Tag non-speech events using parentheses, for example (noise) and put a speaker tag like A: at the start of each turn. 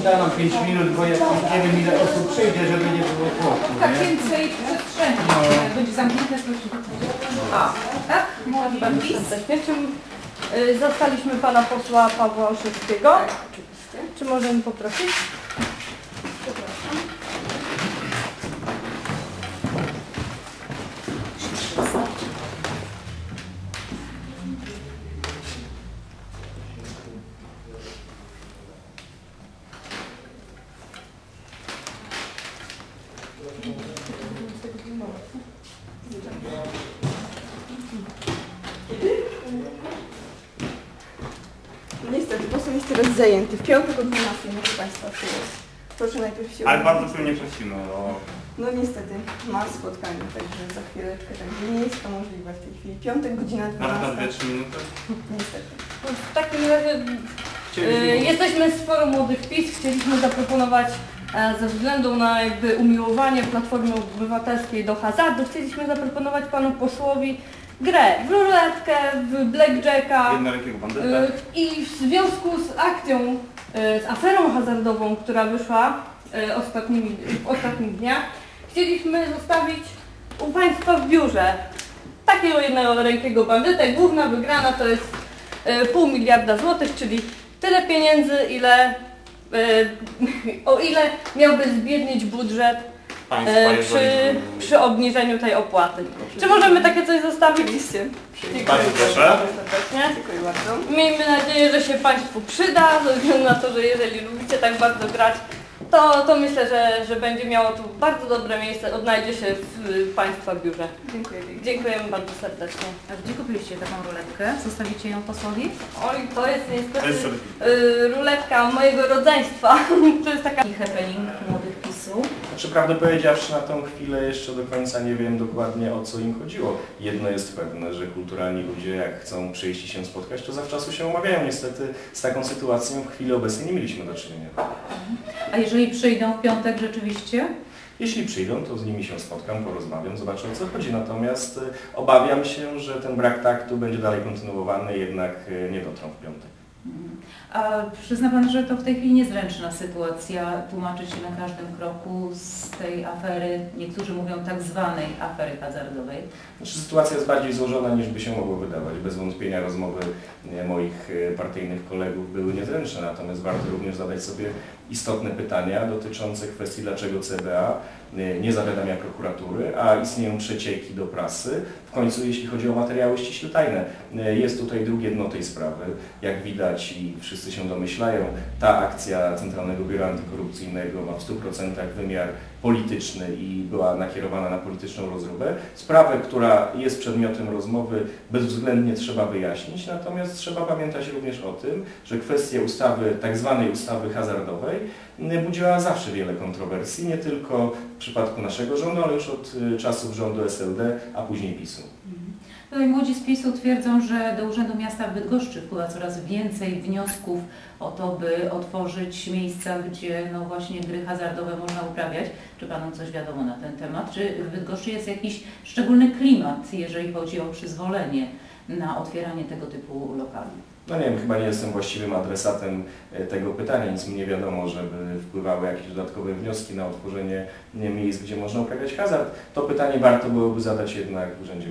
A: 5 minut, bo jak nie wiem ile osób przyjdzie, żeby nie było tłoku,
B: Tak
A: nie?
B: więcej przestrzeni.
A: No.
B: Będzie zamknięte to
C: A,
B: Tak? Może pan PiS?
D: Y, zastaliśmy pana posła Pawła Olszewskiego?
C: tak, oczywiście.
D: Czy możemy poprosić?
C: Teraz zajęty. W piątek o 12 może Państwa przyjąć. Proszę najpierw się...
E: Ale bardzo pilnie prosimy o...
C: No niestety, ma spotkanie, także za chwileczkę, także nie jest to możliwe w tej chwili. Piątek, godzina
E: Nawet na
C: 12.
E: 2-3 minuty.
C: Niestety.
D: No, W takim razie y,
E: Chcieliśmy...
D: jesteśmy z Forum Młodych PiS. Chcieliśmy zaproponować e, ze względu na jakby umiłowanie Platformy Obywatelskiej do hazardu, chcieliśmy zaproponować panu posłowi grę w ruletkę, w blackjacka.
E: Bandyta.
D: Y, I w związku z akcją, y, z aferą hazardową, która wyszła y, ostatnimi, w ostatnich dniach, chcieliśmy zostawić u Państwa w biurze takiego jednego rękiego bandytę. Główna wygrana to jest y, pół miliarda złotych, czyli tyle pieniędzy, ile, y, (laughs) o ile miałby zbiednić budżet
E: Państwa,
D: y,
E: jeżeli...
D: przy, przy obniżeniu tej opłaty. Czy możemy takie coś zostawić?
C: Oczywiście.
E: Bardzo proszę.
D: serdecznie.
C: Dziękuję bardzo.
D: Miejmy nadzieję, że się Państwu przyda, ze względu na to, że jeżeli lubicie tak bardzo grać, to, to myślę, że, że będzie miało tu bardzo dobre miejsce, odnajdzie się w y, Państwa biurze.
C: Dziękuję.
D: Dziękujemy bardzo serdecznie.
B: A gdzie kupiliście taką ruletkę? Zostawicie ją posłowi?
D: Oj, to jest
E: To jest
D: niestety y, ruletka mojego rodzeństwa. (laughs) To jest taka...
B: I happening.
F: Znaczy, prawdę powiedziawszy, na tą chwilę jeszcze do końca nie wiem dokładnie o co im chodziło. Jedno jest pewne, że kulturalni ludzie, jak chcą przyjść i się spotkać, to zawczasu się umawiają. Niestety z taką sytuacją w chwili obecnej nie mieliśmy do czynienia.
B: A jeżeli przyjdą w piątek rzeczywiście?
F: Jeśli przyjdą, to z nimi się spotkam, porozmawiam, zobaczę o co chodzi. Natomiast y, obawiam się, że ten brak taktu będzie dalej kontynuowany, jednak y, nie dotrą w piątek.
B: A przyzna Pan, że to w tej chwili niezręczna sytuacja, tłumaczyć się na każdym kroku z tej afery, niektórzy mówią tak zwanej afery hazardowej.
F: Znaczy, sytuacja jest bardziej złożona niż by się mogło wydawać. Bez wątpienia rozmowy e, moich e, partyjnych kolegów były niezręczne, natomiast warto również zadać sobie istotne pytania dotyczące kwestii, dlaczego CBA e, nie zawiadamia prokuratury, a istnieją przecieki do prasy. W końcu, jeśli chodzi o materiały ściśle tajne, e, jest tutaj drugie dno tej sprawy. Jak widać i wszyscy się domyślają, ta akcja Centralnego Biura Antykorupcyjnego ma w 100% wymiar polityczny i była nakierowana na polityczną rozróbę. Sprawę, która jest przedmiotem rozmowy, bezwzględnie trzeba wyjaśnić, natomiast trzeba pamiętać również o tym, że kwestia ustawy, tak zwanej ustawy hazardowej, budziła zawsze wiele kontrowersji, nie tylko w przypadku naszego rządu, ale już od y, czasów rządu SLD, a później PiSu.
B: Tutaj młodzi z PiSu twierdzą, że do Urzędu Miasta w Bydgoszczy wpływa coraz więcej wniosków o to, by otworzyć miejsca, gdzie no właśnie gry hazardowe można uprawiać. Czy Panu coś wiadomo na ten temat? Czy w Bydgoszczy jest jakiś szczególny klimat, jeżeli chodzi o przyzwolenie na otwieranie tego typu lokali?
F: No nie wiem, chyba nie jestem właściwym adresatem e, tego pytania, nic mi nie wiadomo, żeby wpływały jakieś dodatkowe wnioski na otworzenie nie, miejsc, gdzie można uprawiać hazard. To pytanie warto byłoby zadać jednak w Urzędzie